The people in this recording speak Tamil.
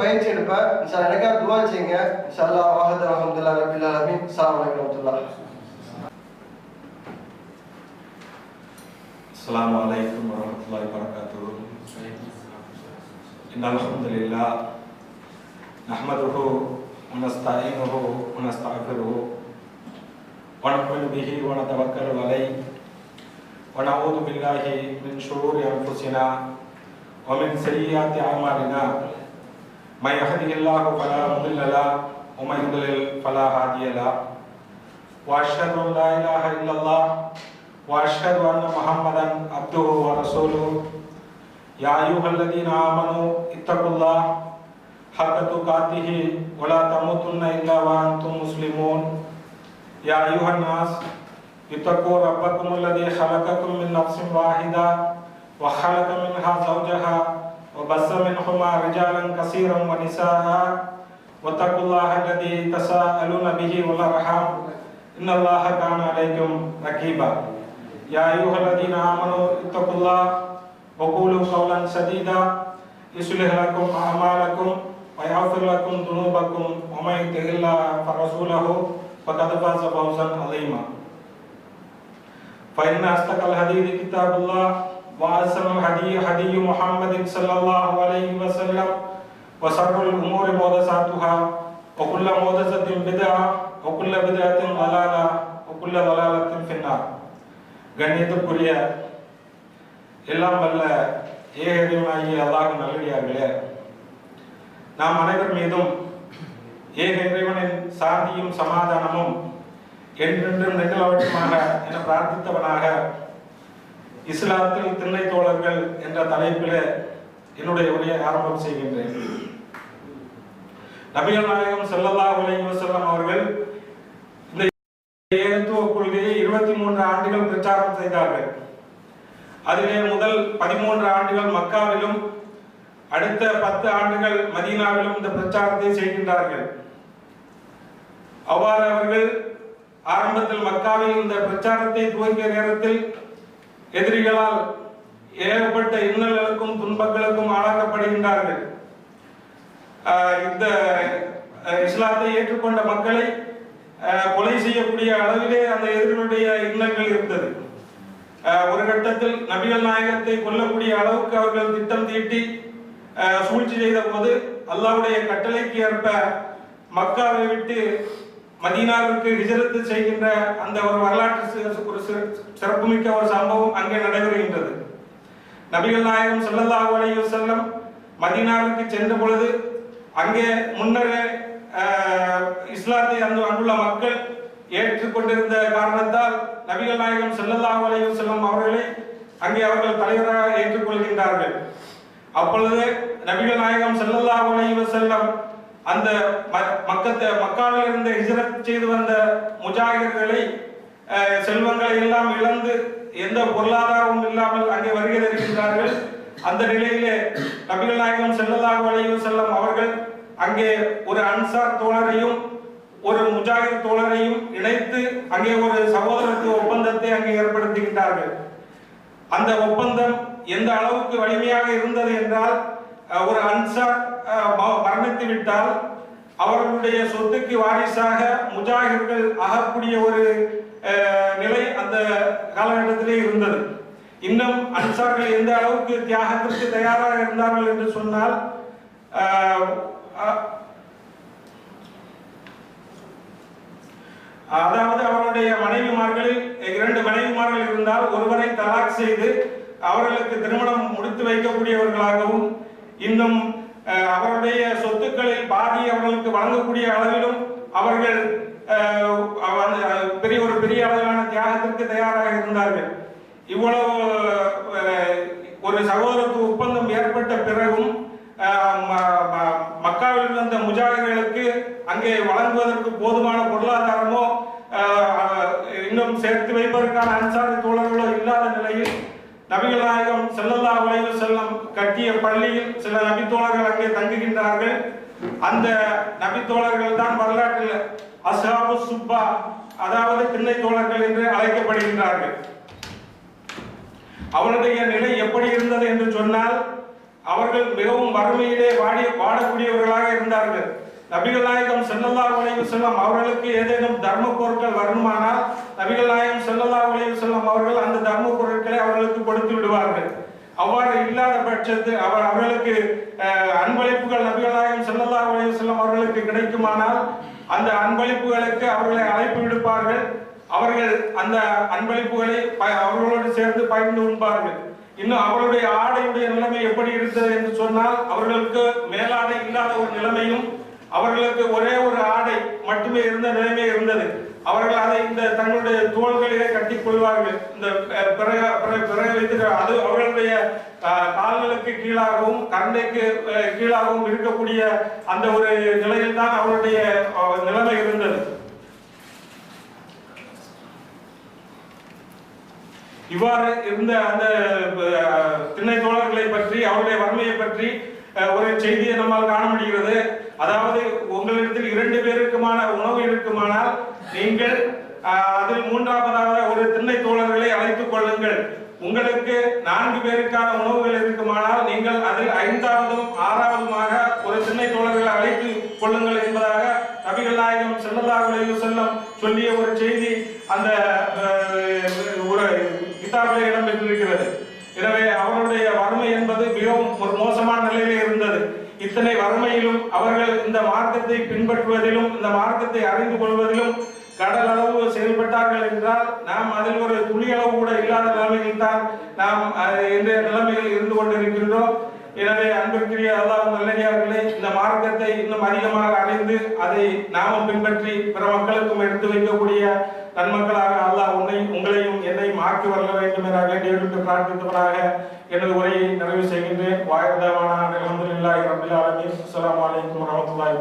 பயிற்சி எடுப்பேன் இன்ஷா எனக்காக துவா செய்யுங்க இன்ஷா அல்லாஹ் வாஹத் அல்ஹம்துலில்லாஹ் ரபில் ஆலமீன் அஸ்ஸலாமு அலைக்கும் வரஹ்மத்துல்லாஹ் السلام عليكم ورحمة الله وبركاته إن الحمد لله نحمده ونستعينه ونستغفره ونؤمن به ونتوكل عليه ونعوذ بالله من شرور أنفسنا ومن سيئات أعمالنا من يهده الله فلا مضل له ومن يضلل فلا هادي له. وأشهد أن لا إله إلا الله وأشهد أن محمدا عبده ورسوله. يا أيها الذين آمنوا اتقوا الله حق تقاته ولا تموتن إلا وأنتم مسلمون. يا أيها الناس اتقوا ربكم الذي خلقكم من نفس واحدة وخلق منها زوجها وبث منهما رجالا كثيرا ونساء واتقوا الله الذي تساءلون به والأرحام. إن الله كان عليكم رقيبا. يا أيها الذين آمنوا اتقوا الله وقولوا قولا سديدا. يصلح لكم أعمالكم ويغفر لكم ذنوبكم ومن يطع الله ورسوله فقد فاز فوزا عظيما. فإن أصدق الحديث كتاب الله وأحسن الهدي هدي محمد صلى الله عليه وسلم وشر الأمور محدثاتها وكل محدثة بدعة وكل بدعة ضلالة وكل ضلالة في النار கண்ணியத்துக்குரிய எல்லாம் வல்ல ஏகதேவனாகிய அல்லாஹ் நல்லடியார்களே நாம் அனைவர் மீதும் ஏக இறைவனின் சாந்தியும் சமாதானமும் என்றென்றும் நிகழவற்றமாக என பிரார்த்தித்தவனாக இஸ்லாத்தில் திண்ணை தோழர்கள் என்ற தலைப்பில் என்னுடைய உரையை ஆரம்பம் செய்கின்றேன். நபிகள் நாயகம் செல்லல்லா அலைஹி செல்லம் அவர்கள் இந்த ஏகத்துவ கொள்கையை இருபத்தி மூன்று ஆண்டுகள் பிரச்சாரம் செய்தார்கள். அதிலே முதல் பதிமூன்று ஆண்டுகள் மக்காவிலும் அடுத்த பத்து ஆண்டுகள் மதீனாவிலும் இந்த பிரச்சாரத்தை செய்கின்றார்கள். அவ்வாறு அவர்கள் ஆரம்பத்தில் மக்காவில் இந்த பிரச்சாரத்தை துவங்கிய நேரத்தில் எதிரிகளால் ஏகப்பட்ட இன்னல்களுக்கும் துன்பங்களுக்கும் ஆளாக்கப்படுகின்றார்கள். இந்த இஸ்லாத்தை ஏற்றுக்கொண்ட மக்களை கொலை செய்யக்கூடிய அளவிலே அந்த எதிரிகளுடைய இன்னல்கள் இருந்தது. ஒரு கட்டத்தில் நபிகள் நாயகத்தை கொல்லக்கூடிய அளவுக்கு அவர்கள் திட்டம் தீட்டி சூழ்ச்சி செய்த போது அல்லாவுடைய கட்டளைக்கு ஏற்ப மக்காவை விட்டு மதீனாவிற்கு ஹிஜரத்து செய்கின்ற அந்த ஒரு வரலாற்று ஒரு சிறப்புமிக்க ஒரு சம்பவம் அங்கே நடைபெறுகின்றது. நபிகள் நாயகம் ஸல்லல்லாஹு அலைஹி செல்லம் மதீனாவிற்கு சென்ற பொழுது அங்கே முன்னரே இஸ்லாத்தை அங்கு அங்குள்ள மக்கள் ஏற்றுக்கொண்டிருந்த காரணத்தால் நபிகள் நாயகம் ஸல்லல்லாஹு அலைஹி செல்லம் அவர்களை அங்கே அவர்கள் தலைவராக ஏற்றுக்கொள்கின்றார்கள். அப்பொழுது நபிகள் நாயகம் ஸல்லல்லாஹு அலைஹி செல்லம் அந்த ம- மக்கத்தை மக்காவில் இருந்து ஹிஜரத் செய்து வந்த முஜாகிர்களை செல்வங்களை எல்லாம் இழந்து எந்த பொருளாதாரமும் இல்லாமல் அங்கே வருகை தருகின்றார்கள். அந்த நிலையிலே நபிகள் நாயகம் ஸல்லல்லாஹு அலைஹி செல்லும் அவர்கள் அங்கே ஒரு அன்சார் தோழரையும் ஒரு முஜாகித் தோழரையும் இணைத்து அங்கே ஒரு சகோதரத்துவ ஒப்பந்தத்தை அங்கே ஏற்படுத்துகின்றார்கள். அந்த ஒப்பந்தம் எந்த அளவுக்கு வலிமையாக இருந்தது என்றால் ஒரு அன்சார் மரணித்து விட்டால் அவர்களுடைய சொத்துக்கு வாரிசாக முஜாஹிர்கள் ஆகக்கூடிய ஒரு அஹ், நிலை அந்த காலகட்டத்திலே இருந்தது. இன்னும் அன்சார்கள் எந்த அளவுக்கு தியாகத்திற்கு தயாராக இருந்தார்கள் என்று சொன்னால் அதாவது அவருடைய மனைவிமார்களில் இரண்டு மனைவிமார்கள் இருந்தால் ஒருவரை தலாக் செய்து அவர்களுக்கு திருமணம் முடித்து வைக்கக்கூடியவர்களாகவும் இன்னும் அவருடைய சொத்துக்களில் பாதி அவர்களுக்கு வழங்கக்கூடிய அளவிலும் அவர்கள் பெரிய ஒரு பெரிய அளவிலான தியாகத்திற்கு தயாராக இருந்தார்கள். இவ்வளவு ஒரு சகோதரத்துவ ஒப்பந்தம் ஏற்பட்ட பிறகும் ம- மக்காவில் இருந்த முஜாஹிர்களுக்கு அங்கே வழங்குவதற்கு போதுமான பொருளாதாரமோ இன்னும் சேர்த்து வைப்பதற்கான அன்சாரி தோழர்களோ இல்லாத நிலையில் நபிகள் நாயகம் செல்லல்லா அலைஹி வஸல்லம் கட்டிய பள்ளியில் சில நபித்தோழர்கள் அங்கே தங்குகின்றார்கள். அந்த நபித்தோழர்கள் தான் வரலாற்றில் அசாபு சுப்பா அதாவது திண்ணை தோழர்கள் என்று அழைக்கப்படுகின்றார்கள். அவருடைய நிலை எப்படி இருந்தது என்று சொன்னால் அவர்கள் மிகவும் வறுமையிலே வாடி வாடக்கூடியவர்களாக இருந்தார்கள். நபிகள் நாயகம் செல்லல்லா அலைஹி வஸல்லம் அவர்களுக்கு ஏதேனும் தர்ம பொருட்கள் வருமானால் நபிகள் நாயகம் செல்லல்லா அலைஹி வஸல்லம் அவர்கள் அந்த தர்ம பொருட்களை அவர்களுக்கு கொடுத்து விடுவார்கள். அவ்வாறு இல்லாத பட்சத்து அவர் அவர்களுக்கு அன்பளிப்புகள் நபிகள் நாயகம் ஸல்லல்லாஹு செல்லும் அவர்களுக்கு கிடைக்குமானால் அந்த அன்பளிப்புகளுக்கு அவர்களை அழைப்பு விடுப்பார்கள். அவர்கள் அந்த அன்பளிப்புகளை அவர்களோடு சேர்ந்து பகிர்ந்து உண்பார்கள் இன்னும் அவர்களுடைய ஆடையுடைய நிலைமை எப்படி இருந்தது என்று சொன்னால் அவர்களுக்கு மேலாடை இல்லாத ஒரு நிலைமையும் அவர்களுக்கு ஒரே ஒரு ஆடை மட்டுமே இருந்த நிலைமை இருந்தது. அவர்கள் அதை இந்த தங்களுடைய தோள்களிலே கட்டிக் கொள்வார்கள். இந்த பிறகு வைத்து அது அவர்களுடைய அஹ், கால்களுக்கு கீழாகவும் கண்டைக்கு கீழாகவும் இருக்கக்கூடிய அந்த ஒரு நிலையில் தான் அவருடைய நிலைமை இருந்தது. இவ்வாறு இருந்த அந்த திண்ணை தோழர்களை பற்றி அவருடைய வறுமையை பற்றி அஹ், ஒரு செய்தியை நம்மால் காண முடிகிறது. அதாவது உங்களிடத்தில் இரண்டு பேருக்குமான உணவு இருக்குமானால் நீங்கள் அதில் மூன்றாவதாக ஒரு திண்ணை தோழர்களை அழைத்துக் கொள்ளுங்கள். உங்களுக்கு நான்கு பேருக்கான உணவுகள் இருக்குமானால் நீங்கள் அதில் ஐந்தாவதும் ஆறாவதுமாக ஒரு திண்ணை தோழர்களை அழைத்துக் கொள்ளுங்கள் என்பதாக நபிகள் நாயகம் ஸல்லல்லாஹு செல்லம் சொல்லிய ஒரு செய்தி அந்த ஒரு கிதாபிலே இடம்பெற்றிருக்கிறது. எனவே அவருடைய வறுமை என்பது மிகவும் ஒரு மோசமான நிலையிலே இருந்தது. இத்தனை வறுமையிலும் அவர்கள் இந்த மார்க்கத்தை பின்பற்றுவதிலும் இந்த மார்க்கத்தை அறிந்து கொள்வதிலும் கடல் அளவு செயல்பட்டார்கள் என்றால் நாம் அதில் ஒரு துளியளவு கூட இல்லாத நிலைமையில் தான் நாம் இன்றைய நிலைமையில் இருந்து கொண்டிருக்கின்றோம். எனவே அன்பிற்குரிய அல்லாஹ் நல்லடியார்களே இந்த மார்க்கத்தை இன்னும் அதிகமாக அறிந்து அதை நாமும் பின்பற்றி பிற மக்களுக்கும் எடுத்து வைக்கக்கூடிய நன்மக்களாக அல்லாஹ் உன்னை உங்களையும் என்னையும் ஆக்கி வர வேண்டும் என வேண்டிய பிரார்த்தித்தவனாக எனது உரையை நிறைவு செய்கின்றேன். வாயுதவான அலமதுல்லாஹி ரபில் ஆலமீன். அஸ்ஸலாமு அலைக்கும் வரஹ்மத்துல்லாஹி